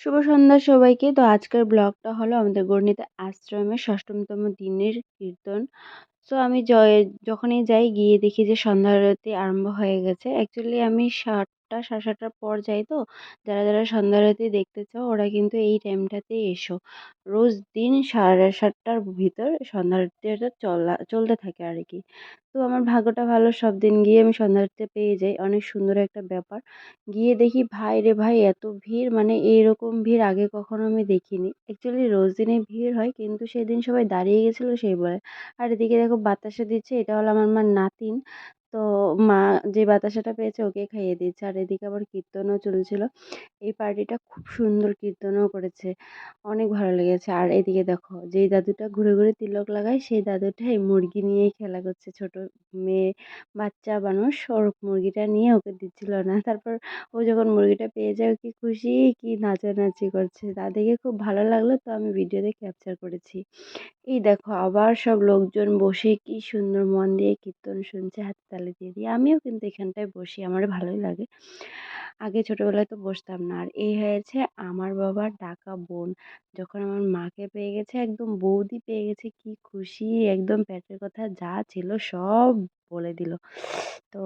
শুভ সন্ধ্যা সবাইকে। তো আজকের ব্লগটা হলো আমাদের গণিত আশ্রমের ষষ্ঠমতম দিনের কীর্তন। সো আমি যখনই যাই গিয়ে দেখি যে সন্ধ্যা আরতি আরম্ভ হয়ে গেছে। অ্যাকচুয়ালি আমি সাতটা, সাড়ে সাতটার পর যাই তো। যারা যারা সন্ধ্যা আরতি দেখতে চাও, ওরা কিন্তু এই টাইমটাতেই এসো। রোজ দিন সাড়ে সাতটার ভিতর সন্ধ্যা আরতিটা চলা, চলতে থাকে আর কি তো আমার ভাগ্যটা ভালো, সব দিন গিয়ে আমি সন্ধ্যা আরতিটা পেয়ে যাই। অনেক সুন্দর একটা ব্যাপার। গিয়ে দেখি, ভাই রে ভাই, এত ভিড়! মানে এইরকম ভিড় আগে কখনো আমি দেখিনি। অ্যাকচুয়ালি রোজ দিনই ভিড় হয়, কিন্তু সেদিন সবাই দাঁড়িয়ে গেছিল সেই বলে। আর এদিকে দেখো, বাতাসা দিচ্ছে, এটা হলো আমার মার নাতিন। তো মা যে বাতাসাটা পেয়েছে ওকে খাইয়ে দিচ্ছে আর এদিকে আবার কীর্তনও চলছিল। এই পার্টিটা খুব সুন্দর কীর্তনও করেছে। অনেক ভালো লেগেছে। আর এদিকে দেখো, যেই দাদুটা ঘুরে ঘুরে তিলক লাগায়, সেই দাদুটাই মুরগি নিয়েই খেলা করছে। ছোট মেয়ে, বাচ্চা, মানুষ, ওর মুরগিটা নিয়ে ওকে দিচ্ছিল না। তারপর ও যখন মুরগিটা পেয়ে যায় কি খুশি, কি নাচানাচি করছে। তা দেখে খুব ভালো লাগল, তো আমি ভিডিওতে ক্যাপচার করেছি। এই দেখো, আবার সব লোকজন বসে কি সুন্দর মন দিয়ে কীর্তন শুনছে হাতে তালি দিয়ে দিয়ে আমিও কিন্তু এখানটায় বসি আমার ভালোই লাগে। আগে ছোটোবেলায় তো বসতাম না। আর এই হয়েছে আমার বাবার ডাকা বোন। যখন আমার মাকে পেয়ে গেছে, একদম বৌদি পেয়ে গেছে, কি খুশি, একদম পেটের কথা যা ছিল সব বলে দিল। তো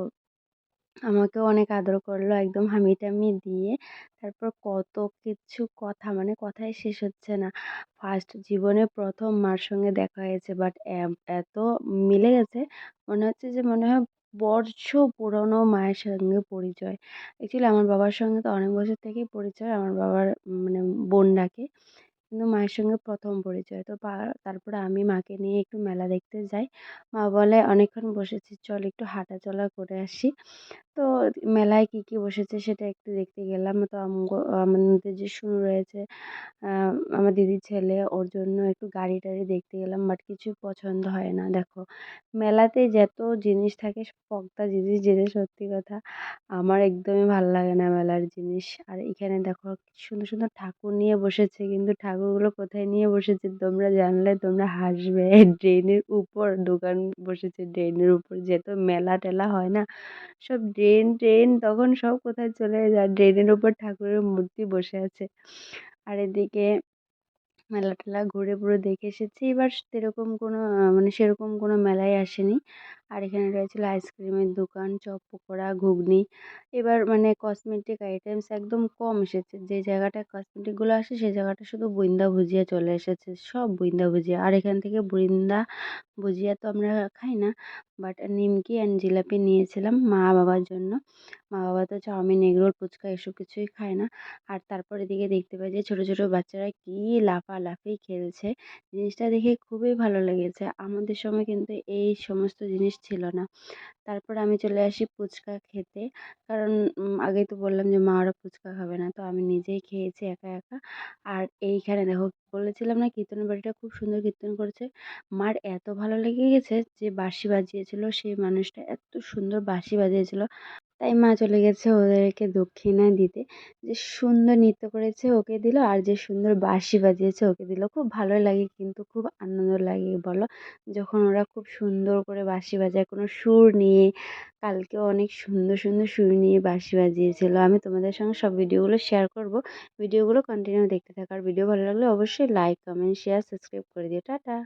আমাকেও অনেক আদর করল, একদম হামি টামি দিয়ে। তারপর কত কিছু কথা মানে কথাই শেষ হচ্ছে না। ফার্স্ট জীবনে প্রথম মার সঙ্গে দেখা হয়েছে বাট এত মিলে গেছে। মনে হচ্ছে যে মনে হয় বর্ষ পুরনো মায়ের সঙ্গে পরিচয়। অ্যাকচুয়ালি আমার বাবার সঙ্গে তো অনেক বছর থেকেই পরিচয়, আমার বাবার মানে বোন ডাকে কিন্তু মায়ের সঙ্গে প্রথম পরিচয়। তো তারপরে আমি মাকে নিয়ে একটু মেলা দেখতে যাই। মা বলে, অনেকক্ষণ বসেছি চল একটু হাঁটাচলা করে আসি। তো মেলায় কী কী বসেছে সেটা একটু দেখতে গেলাম। তো আমাদের যে শুরু রয়েছে আমার দিদির ছেলে, ওর জন্য একটু গাড়ি টাড়ি দেখতে গেলাম, বাট কিছু পছন্দ হয় না। দেখো, মেলাতে যত জিনিস থাকে পক্তা জিনিস, যেটা সত্যি কথা, আমার একদমই ভালো লাগে না মেলার জিনিস। আর এখানে দেখো, সুন্দর সুন্দর ঠাকুর নিয়ে বসেছে, কিন্তু ঠাকুরগুলো কোথায় নিয়ে বসেছে, তোমরা জানলে, তোমরা হাসবে। ড্রেনের উপর, দোকান বসেছে, ড্রেনের উপর। যেহেতু মেলা টেলা হয় না, সব ড্রেন ট্রেন তখন সব কোথায় চলে যায়? ট্রেনের উপর ঠাকুরের মূর্তি বসে আছে। আর এদিকে মেলা টেলা ঘুরে পুরো দেখে এসেছি। এবার সেরকম কোনো মানে সেরকম কোনো মেলায় আসেনি। আর এখানে রয়েছিল আইসক্রিমের দোকান, চপ, পকোড়া, ঘুগনি। এবার মানে কসমেটিক আইটেমস একদম কম এসেছে। যে জায়গাটায় কসমেটিকগুলো আসে সেই জায়গাটা শুধু বৃন্দা ভুজিয়া চলে এসেছে। সব বৃন্দা ভুজিয়া। আর এখান থেকে বৃন্দা ভুজিয়া তো আমরা খাই না বাট নিমকি অ্যান্ড জিলাপি নিয়েছিলাম মা বাবার জন্য। মা বাবা তো চাউমিন, এগরোল, ফুচকা এসব কিছুই খায় না। আর তারপর এদিকে দেখতে পাই যে ছোটো ছোটো বাচ্চারা কী লাফালাফি খেলছে। জিনিসটা দেখে খুবই ভালো লেগেছে। আমাদের সময় কিন্তু এই সমস্ত জিনিস ছিল না। তারপর আমি চলে আসি ফুচকা খেতে। কারণ আগেই তো বললাম যে, মা, ওরা ফুচকা খাবে না। তো আমি নিজেই খেয়েছি একা একা। আর এইখানে দেখো, বলেছিলাম না কীর্তনের বাড়িটা খুব সুন্দর কীর্তন করেছে? মার এত ভালো লেগে গেছে যে, বাঁশি বাজিয়েছিল। সেই মানুষটা এত সুন্দর বাঁশি বাজিয়েছিল। তাই মা চলে গেছে ওদেরকে দক্ষিণা দিতে। যে সুন্দর নৃত্য করেছে ওকে দিল আর যে সুন্দর বাঁশি বাজিয়েছে ওকে দিল। খুব ভালো লাগে কিন্তু খুব আনন্দ লাগে বলো। যখন ওরা খুব সুন্দর করে বাঁশি বাজায়, কোনো সুর নিয়ে কালকেও অনেক সুন্দর সুন্দর সুর নিয়ে বাঁশি বাজিয়েছিল। আমি তোমাদের সঙ্গে সব ভিডিওগুলো শেয়ার করব। ভিডিওগুলো কন্টিনিউ দেখতে থাকো। আর ভিডিও ভালো লাগলে অবশ্যই লাইক কমেন্ট শেয়ার সাবস্ক্রাইব করে দিও। টাটা।